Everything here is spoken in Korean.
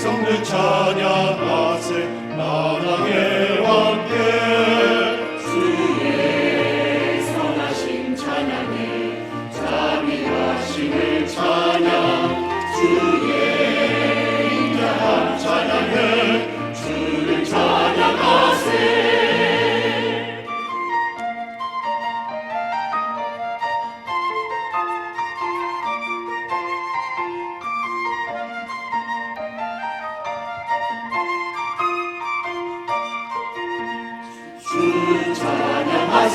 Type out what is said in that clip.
성을 찬양하